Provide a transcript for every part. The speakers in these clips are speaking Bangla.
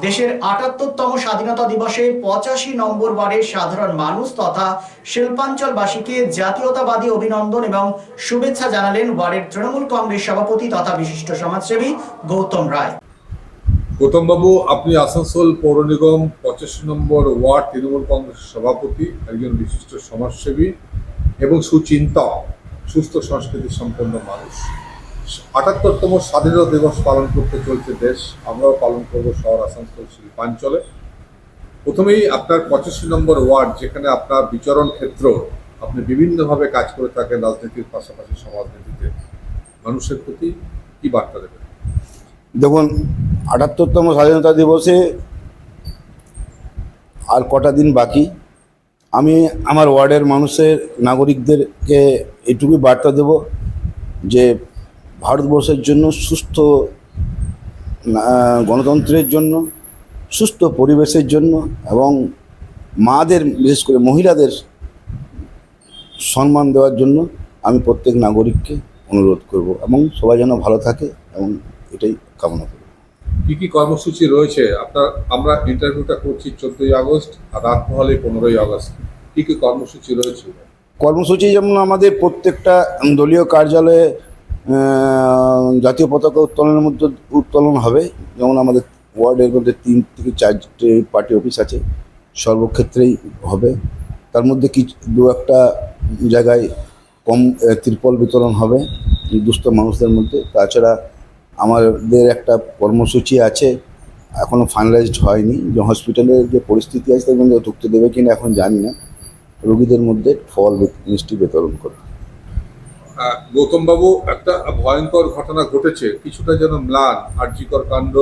দেশের আটাত্তরতম স্বাধীনতা দিবসে পঁচাশি নম্বর বারে সাধারণ মানুষ তথা শিল্পাঞ্চলবাসীকে জাতীয়তাবাদী অভিনন্দন এবং শুভেচ্ছা জানালেন ওয়ার্ডের তৃণমূল কংগ্রেস সভাপতি তথা বিশিষ্ট সমাজসেবী গৌতম রায়। গৌতমবাবু, আপনি আসানসোল পৌর নিগম পঁচাশি নম্বর ওয়ার্ড তৃণমূল কংগ্রেসের সভাপতি, একজন বিশিষ্ট সমাজসেবী এবং সুচিন্তক সুস্থ সংস্কৃতি সম্পন্ন মানুষ। আটাত্তরতম স্বাধীনতা দিবস পালন করতে চলছে দেশ। আমরাও পালন করব শহর আসানসোল, শিল্পাঞ্চলে। প্রথমেই আপনার পঁচাশি নম্বর ওয়ার্ড, যেখানে আপনার বিচরণ ক্ষেত্র, আপনি বিভিন্নভাবে কাজ করে থাকেন রাজনীতির পাশাপাশি সমাজনীতিতে। মানুষের প্রতি কি বার্তা দেবেন? দেখুন, আটাত্তরতম স্বাধীনতা দিবসে আর কটা দিন বাকি। আমি আমার ওয়ার্ডের মানুষের, নাগরিকদেরকে এটুকুই বার্তা দেব যে ভারতবর্ষের জন্য সুস্থ গণতন্ত্রের জন্য সুস্থ পরিবেশের জন্য এবং মাদের বিশেষ করে মহিলাদের সম্মান দেওয়ার জন্য আমি প্রত্যেক নাগরিককে অনুরোধ করব এবং সবাই যেন ভালো থাকে এবং এটাই কামনা করি কি কি কর্মসূচি রয়েছে? আপনার আমরা ইন্টারভিউটা করছি চোদ্দই আগস্ট আর রাত মহলে পনেরোই আগস্ট। কি কি কর্মসূচি রয়েছে? কর্মসূচি যেমন আমাদের প্রত্যেকটা দলীয় কার্যালয়ে জাতীয় পতাকা উত্তোলনের মধ্যে উত্তোলন হবে। যেমন আমাদের ওয়ার্ডের মধ্যে তিন থেকে চারটে পার্টি অফিস আছে, সর্বক্ষেত্রেই হবে। তার মধ্যে কিছু দু একটা জায়গায় কম ত্রিপল বিতরণ হবে দুস্থ মানুষদের মধ্যে। তাছাড়া আমাদের একটা কর্মসূচি আছে এখনও ফাইনালাইজড হয়নি। যে হসপিটালের যে পরিস্থিতি আছে, তার মধ্যে ঢুকতে দেবে কিনা এখন জানি না। রোগীদের মধ্যে ফল, মিষ্টি বিতরণ করে আহ, গৌতম বাবু একটা ভয়ঙ্কর ঘটনা ঘটেছে। কিছুটা যেন ম্লান আর্যিকর কাণ্ড।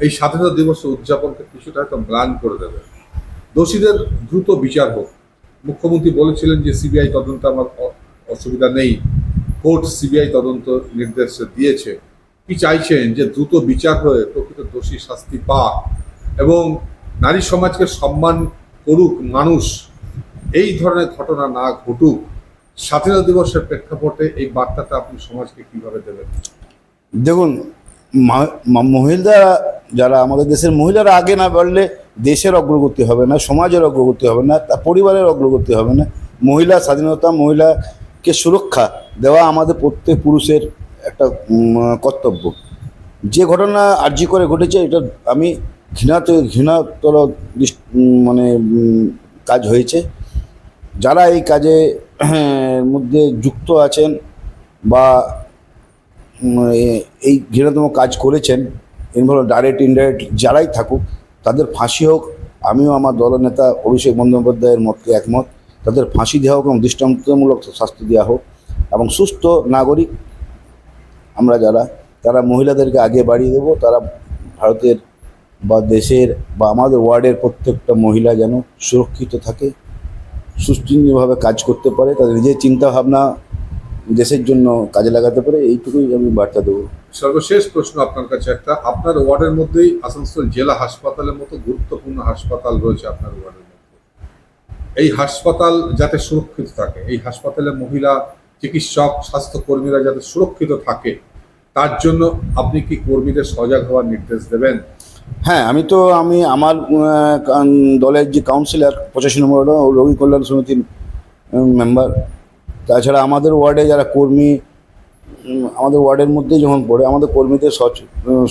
এই স্বাধীনতা দিবস উদযাপনকে কিছুটা একটা ম্লান করে দেবে। দোষীদের দ্রুত বিচার হোক। মুখ্যমন্ত্রী বলেছিলেন যে সিবিআই তদন্ত আমার অসুবিধা নেই। কোর্ট সিবিআই তদন্ত নির্দেশ দিয়েছে। কি চাইছেন যে দ্রুত বিচার হয়ে প্রকৃত দোষী শাস্তি পাক এবং নারী সমাজকে সম্মান করুক মানুষ। এই ধরনের ঘটনা না ঘটুক। স্বাধীনতা দিবসের প্রেক্ষাপটে এই বার্তাটা আপনি সমাজকে কীভাবে দেবেন? দেখুন, মা- মা- মহিলারা যারা আমাদের দেশের মহিলারা আগে না বাড়লে দেশের অগ্রগতি হবে না, সমাজের অগ্রগতি হবে না, তা পরিবারের অগ্রগতি হবে না। মহিলা স্বাধীনতা, মহিলাকে সুরক্ষা দেওয়া আমাদের প্রত্যেক পুরুষের একটা কর্তব্য। যে ঘটনা আর্জি করে ঘটেছে, এটা আমি ঘৃণাত, ঘৃণাতর মানে কাজ হয়েছে। যারা এই কাজে মধ্যে যুক্ত আছেন বা এই ঘৃণাতম কাজ করেছেন ইনভলভ ডাইরেক্ট ইনডাইরেক্ট যারাই থাকুক, তাদের ফাঁসি হোক, আমিও আমার দলনেতা অভিষেক বন্দ্যোপাধ্যায়ের মতকে একমত, তাদের ফাঁসি দেওয়া হোক এবং দৃষ্টান্তমূলক শাস্তি দেওয়া হোক এবং সুস্থ নাগরিক আমরা যারা, তারা মহিলাদেরকে আগে বাড়িয়ে দেবো, তারা ভারতের বা দেশের বা আমাদের ওয়ার্ডের প্রত্যেকটা মহিলা যেন সুরক্ষিত থাকে সুস্থিরভাবে কাজ করতে পারে, তাদের নিজের চিন্তাভাবনা দেশের জন্য কাজে লাগাতে পারে, এইটুকুই আমি বার্তা দেবো। সর্বশেষ প্রশ্ন আপনার কাছে একটা, আপনার ওয়ার্ডের মধ্যেই আসানসোল জেলা হাসপাতালের মতো গুরুত্বপূর্ণ হাসপাতাল রয়েছে আপনার ওয়ার্ডের মধ্যে। এই হাসপাতাল যাতে সুরক্ষিত থাকে, এই হাসপাতালে মহিলা, চিকিৎসক, স্বাস্থ্যকর্মীরা যাতে সুরক্ষিত থাকে, তার জন্য আপনি কি কর্মীদের সজাগ হওয়ার নির্দেশ দেবেন? হ্যাঁ আমি তো, আমি আমার দলের যে কাউন্সিলর পঁচাশি নম্বর রোগী কল্যাণ সমিতির মেম্বার তাছাড়া আমাদের ওয়ার্ডে যারা কর্মী আমাদের ওয়ার্ডের মধ্যেই যখন পড়ে, আমাদের কর্মীদের সচ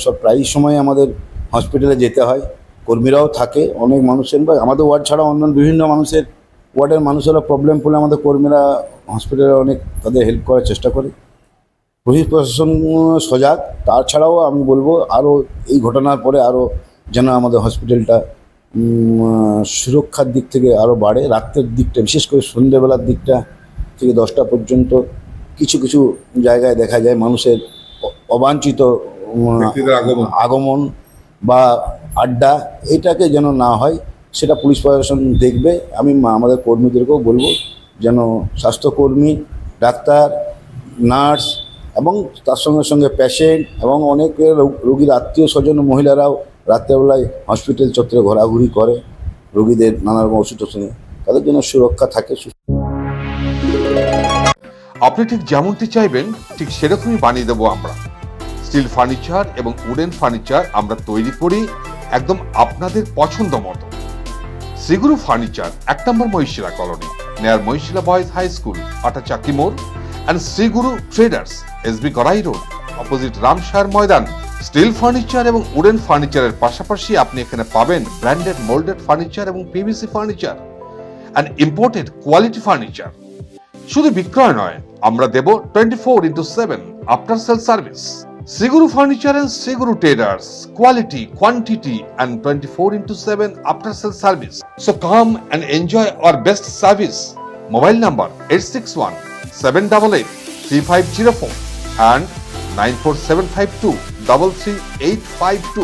সব প্রায় সময় আমাদের হসপিটালে যেতে হয়। কর্মীরাও থাকে, অনেক মানুষের, বা আমাদের ওয়ার্ড ছাড়া অন্য বিভিন্ন মানুষের, ওয়ার্ডের মানুষেরা প্রবলেম পড়লে আমাদের কর্মীরা হসপিটালে অনেক তাদের হেল্প করার চেষ্টা করে। পুলিশ প্রশাসন সজাগ। তাছাড়াও আমি বলব আরও এই ঘটনার পরে আরও যেন আমাদের হসপিটালটা সুরক্ষার দিক থেকে আরও বাড়ে। রাত্রের দিকটা বিশেষ করে সন্ধ্যেবেলার দিকটা থেকে দশটা পর্যন্ত কিছু কিছু জায়গায় দেখা যায় মানুষের অবাঞ্ছিত আগমন। আগমন বা আড্ডা। এটাকে যেন না হয় সেটা পুলিশ প্রশাসন দেখবে। আমি আমাদের কর্মীদেরকেও বলব যেন স্বাস্থ্যকর্মী ডাক্তার নার্স এবং তার সঙ্গে সঙ্গে পেশেন্ট এবং অনেক রোগীর আত্মীয় স্বজন মহিলারাও রাত্রেবেলায় হসপিটাল চত্বরে ঘোরাঘুরি করে। রোগীদের নানা রকম ওষুধ শুনে তাদের জন্য সুরক্ষা থাকে আপনি ঠিক যেমনটি চাইবেন, ঠিক সেরকমই বানিয়ে দেবো আমরা। স্টিল ফার্নিচার এবং উডেন ফার্নিচার আমরা তৈরি করি একদম আপনাদের পছন্দ মতো। শ্রীগুরু ফার্নিচার, এক নম্বর মহিশিলা কলোনি নেয়ার মহিশিলা বয়েজ হাই স্কুল, আটা চাকি মোড়। And Shriguru traders SB Garai road opposite Ramshar Maidan steel furniture এবং উডেন ফার্নিচারের পাশাপাশি আপনি এখানে পাবেন ব্র্যান্ডেড মোল্ডেড ফার্নিচার এবং PVC furniture and imported quality furniture শুধু বিক্রয় নয়, আমরা দেব twenty four into seven after sale service Shriguru furniture and Shriguru traders quality quantity and twenty four into seven after sale service so come and enjoy our best service mobile number eight six one seven double eight three five zero four and nine four seven five two double three eight five two